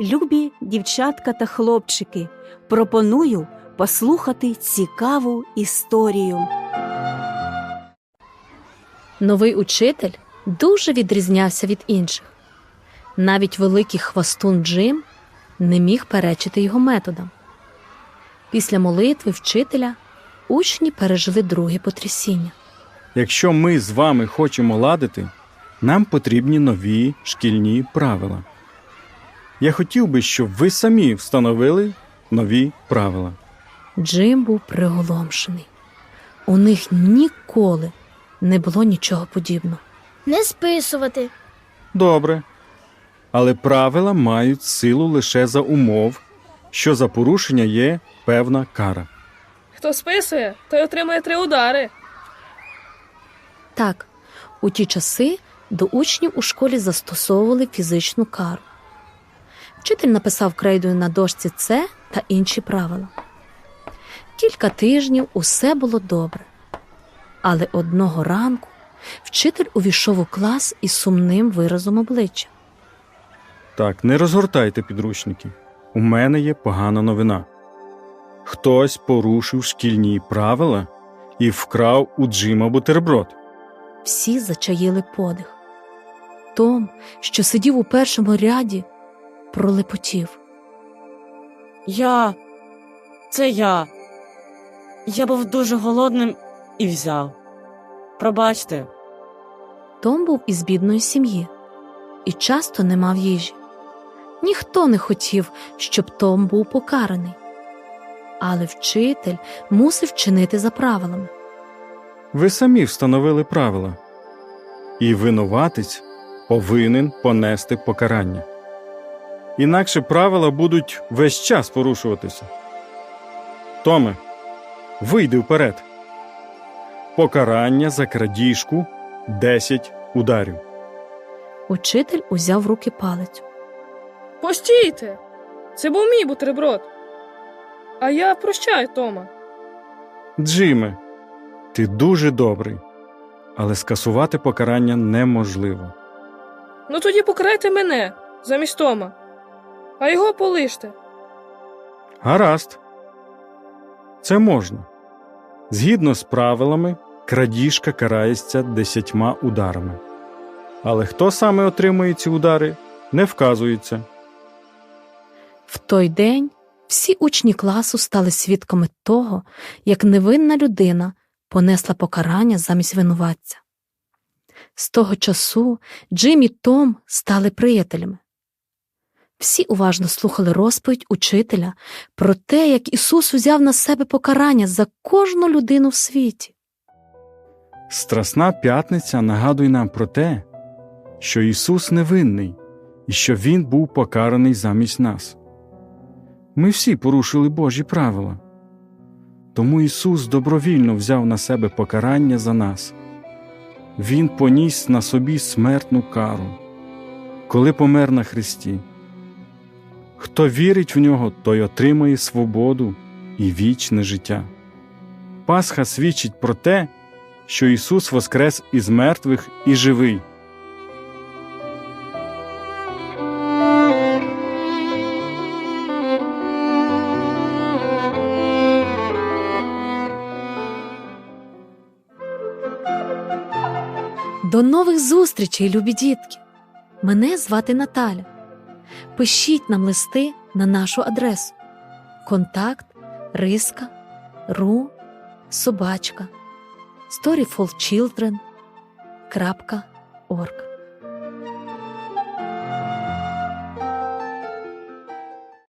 Любі дівчатка та хлопчики, пропоную послухати цікаву історію. Новий учитель дуже відрізнявся від інших. Навіть великий хвастун Джим не міг перечити його методам. Після молитви вчителя учні пережили друге потрясіння. Якщо ми з вами хочемо ладити, нам потрібні нові шкільні правила. Я хотів би, щоб ви самі встановили нові правила. Джим був приголомшений. У них ніколи не було нічого подібного. Не списувати. Добре. Але правила мають силу лише за умов, що за порушення є певна кара. Хто списує, той отримає три удари. Так, у ті часи до учнів у школі застосовували фізичну кару. Вчитель написав крейдою на дошці це та інші правила. Кілька тижнів усе було добре. Але одного ранку вчитель увійшов у клас із сумним виразом обличчя. Так, не розгортайте підручники. У мене є погана новина. Хтось порушив шкільні правила і вкрав у Джима бутерброд. Всі зачаїли подих. Том, що сидів у першому ряді, пролепотів. Я. Це я. Я був дуже голодним і взяв. Пробачте, Том був із бідної сім'ї і часто не мав їжі. Ніхто не хотів, щоб Том був покараний. Але вчитель мусив чинити за правилами. Ви самі встановили правила. І винуватець повинен понести покарання. Інакше правила будуть весь час порушуватися. Томе, вийди вперед. Покарання за крадіжку 10 ударів. Учитель узяв в руки палицю. Постійте! Це був мій бутерброд. А я прощаю Тома. Джиме, ти дуже добрий, але скасувати покарання неможливо. Ну тоді покарайте мене замість Тома, а його полиште. Гаразд. Це можна. Згідно з правилами, крадіжка карається десятьма ударами. Але хто саме отримує ці удари, не вказується. В той день всі учні класу стали свідками того, як невинна людина понесла покарання замість винуватця. З того часу Джим і Том стали приятелями. Всі уважно слухали розповідь учителя про те, як Ісус узяв на себе покарання за кожну людину в світі. Страсна п'ятниця нагадує нам про те, що Ісус невинний і що Він був покараний замість нас. Ми всі порушили Божі правила. Тому Ісус добровільно взяв на себе покарання за нас. Він поніс на собі смертну кару, коли помер на Христі. Хто вірить в нього, той отримає свободу і вічне життя. Пасха свідчить про те, що Ісус воскрес із мертвих і живий. До нових зустрічей, любі дітки! Мене звати Наталя. Пишіть нам листи на нашу адресу. Контакт риска ру собачка storyfulchildren.org